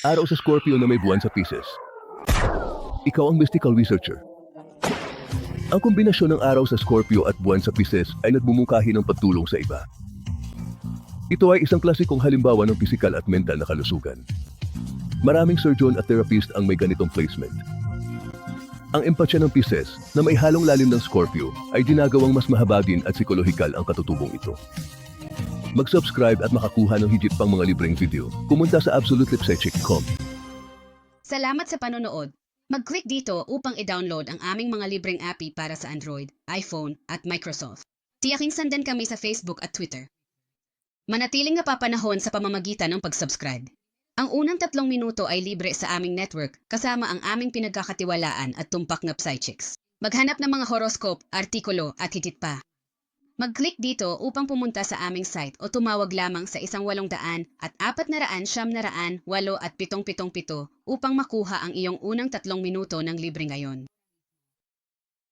Araw sa Scorpio na may buwan sa Pisces. Ikaw ang mystical researcher. Ang kombinasyon ng araw sa Scorpio at buwan sa Pisces ay nagmumungkahi ng pagtulong sa iba. Ito ay isang klasikong halimbawa ng pisikal at mental na kalusugan. Maraming surgeon at therapist ang may ganitong placement. Ang empatya ng Pisces na may halong lalim ng Scorpio ay ginagawang mas mahaba din at psikolohikal ang katutubong ito. Mag-subscribe at makakuha ng higit pang mga libreng video. Pumunta sa absolutelipsecheck.com. Salamat sa panonood. Mag-click dito upang i-download ang aming mga libreng API para sa Android, iPhone, at Microsoft. Tiyaking sandan kami sa Facebook at Twitter. Manatiling napapanahon sa pamamagitan ng pag-subscribe. Ang unang tatlong minuto ay libre sa aming network kasama ang aming pinagkakatiwalaan at tumpak na psychics. Maghanap ng mga horoscope, artikulo at higit pa. Mag-click dito upang pumunta sa aming site o tumawag lamang sa isang walong daan at apat na raan, siyam na raan, walo at pitong pitong pito upang makuha ang iyong unang tatlong minuto ng libre ngayon.